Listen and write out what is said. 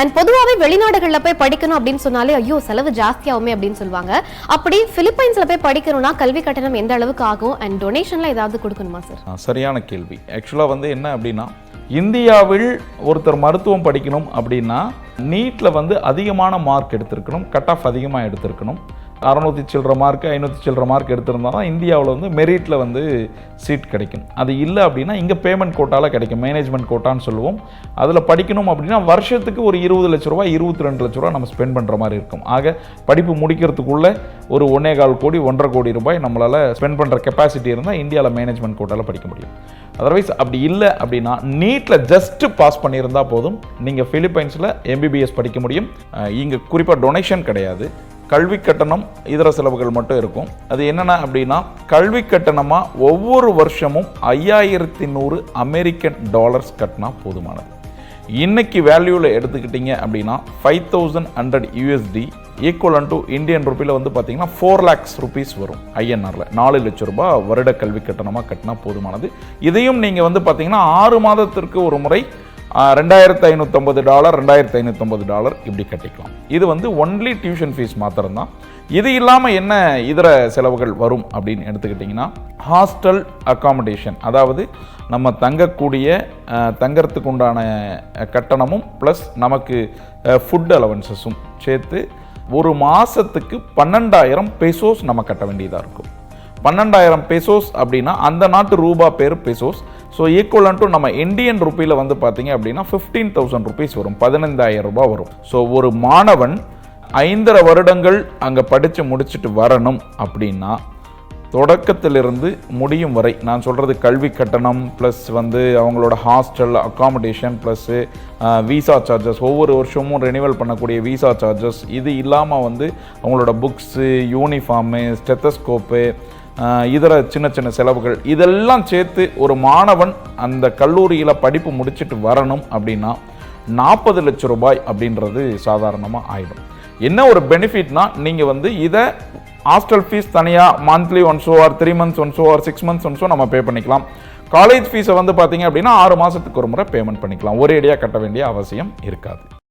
And பொதுவாகவே வெளிநாடுகளில் போய் படிக்கணும் அப்படின்னு சொன்னாலே ஐயோ செலவு ஜாஸ்தியாகுமே அப்படின்னு சொல்லுவாங்க. அப்படி பிலிப்பைன்ஸில் போய் படிக்கணும்னா கல்வி கட்டணம் எந்த அளவுக்கு ஆகும்? அண்ட் டொனேஷனில் ஏதாவது கொடுக்கணுமா சார் சரியான கேள்வி. ஆக்சுவலாக வந்து என்ன அப்படின்னா இந்தியாவில் ஒருத்தர் மருத்துவம் படிக்கணும் அப்படின்னா நீட்டில் வந்து அதிகமான மார்க் எடுத்திருக்கணும் கட் ஆஃப் அதிகமாக எடுத்திருக்கணும். அறநூற்றி சில்லற மார்க் ஐநூற்றி சில்லற மார்க் எடுத்திருந்தா தான் இந்தியாவில் வந்து மெரிட்டில் வந்து சீட் கிடைக்கும். அது இல்லை அப்படின்னா இங்கே பேமெண்ட் கோட்டாவில் கிடைக்கும். மேனேஜ்மெண்ட் கோட்டான்னு சொல்லுவோம். அதில் படிக்கணும் அப்படின்னா வருஷத்துக்கு ஒரு இருபது லட்ச ரூபா இருபத்தி ரெண்டு லட்ச ரூபா நம்ம ஸ்பெண்ட் பண்ணுற மாதிரி இருக்கும். ஆக படிப்பு முடிக்கிறதுக்குள்ளே ஒரு ஒன்னே கால் கோடி ஒன்றரை கோடி ரூபாய் நம்மளால் ஸ்பெண்ட் பண்ணுற கெப்பாசிட்டி இருந்தால் இந்தியாவில் மேனேஜ்மெண்ட் கோட்டாவில் படிக்க முடியும். அதர்வைஸ் அப்படி இல்லை அப்படின்னா நீட்டில் ஜஸ்ட்டு பாஸ் பண்ணியிருந்தால் போதும். நீங்கள் ஃபிலிப்பைன்ஸில் எம்பிபிஎஸ் படிக்க முடியும். இங்கே குறிப்பாக டொனேஷன் கிடையாது. கல்வி கட்டணம் இதர செலவுகள் மட்டும் இருக்கும். அது என்னென்ன அப்படின்னா கல்வி கட்டணமாக ஒவ்வொரு வருஷமும் ஐயாயிரத்தி நூறு அமெரிக்கன் டாலர்ஸ் கட்டினா போதுமானது. இன்னைக்கு வேல்யூவில் எடுத்துக்கிட்டிங்க அப்படின்னா five thousand hundred USD equivalent to Indian ருப்பியில் வந்து பார்த்தீங்கன்னா ஃபோர் லேக்ஸ் ருபீஸ் வரும் ஐஎன்ஆரில் நாலு லட்ச ரூபாய் வருட கல்வி கட்டணமாக கட்டினா போதுமானது. இதையும் நீங்கள் வந்து பார்த்தீங்கன்னா ஆறு மாதத்திற்கு ஒரு முறை ரெண்டாயிரத்து ஐநூற்றம்பது டாலர் ரெண்டாயிரத்து ஐநூற்றம்பது டாலர் இப்படி கட்டிக்கலாம். இது வந்து ஒன்லி டியூஷன் ஃபீஸ் மாத்திரம்தான். இது இல்லாமல் என்ன இதர செலவுகள் வரும் அப்படின்னு எடுத்துக்கிட்டிங்கன்னா ஹாஸ்டல் அக்காமடேஷன் அதாவது நம்ம தங்கக்கூடிய தங்கறதுக்கு உண்டான கட்டணமும் ப்ளஸ் நமக்கு ஃபுட் அலவன்சஸும் சேர்த்து ஒரு மாதத்துக்கு பன்னெண்டாயிரம் பெசோஸ் நம்ம கட்ட வேண்டியதாக இருக்கும். பன்னெண்டாயிரம் பெசோஸ் அப்படின்னா அந்த நாட்டு ரூபா பேர் பெசோஸ் ஸோ ஈக்குவலன் டு நம்ம இந்தியன் ருப்பியில் வந்து பார்த்தீங்க அப்படின்னா ஃபிஃப்டீன் தௌசண்ட் ருபீஸ் வரும். பதினைந்தாயிரம் ரூபாய் வரும். ஸோ ஒரு மாணவன் ஐந்தரை வருடங்கள் அங்கே படித்து முடிச்சுட்டு வரணும் அப்படின்னா தொடக்கத்திலிருந்து முடியும் வரை நான் சொல்கிறது கல்வி கட்டணம் ப்ளஸ் வந்து அவங்களோட hostel accommodation plus visa charges ஒவ்வொரு வருஷமும் ரெனிவல் பண்ணக்கூடிய விசா சார்ஜஸ் இது இல்லாமல் வந்து அவங்களோட புக்ஸு யூனிஃபார்மு ஸ்டெத்தஸ்கோப்பு இதர சின்ன சின்ன செலவுகள். இதெல்லாம் சேர்த்து ஒரு மாணவன் அந்த கல்லூரியில் படிப்பு முடிச்சுட்டு வரணும் அப்படின்னா நாற்பது லட்சம் ரூபாய் அப்படின்றது சாதாரணமாக ஆகிடும் என்ன ஒரு பெனிஃபிட்னா நீங்கள் வந்து இதை ஹாஸ்டல் ஃபீஸ் தனியாக monthly once or three months ஒன்ஸோ or six months ஒன்ஸோ நம்ம பே பண்ணிக்கலாம். காலேஜ் ஃபீஸை வந்து பார்த்தீங்க அப்படின்னா ஆறு மாதத்துக்கு ஒரு முறை பேமெண்ட் பண்ணிக்கலாம். ஒரேடியாக கட்ட வேண்டிய அவசியம் இருக்காது.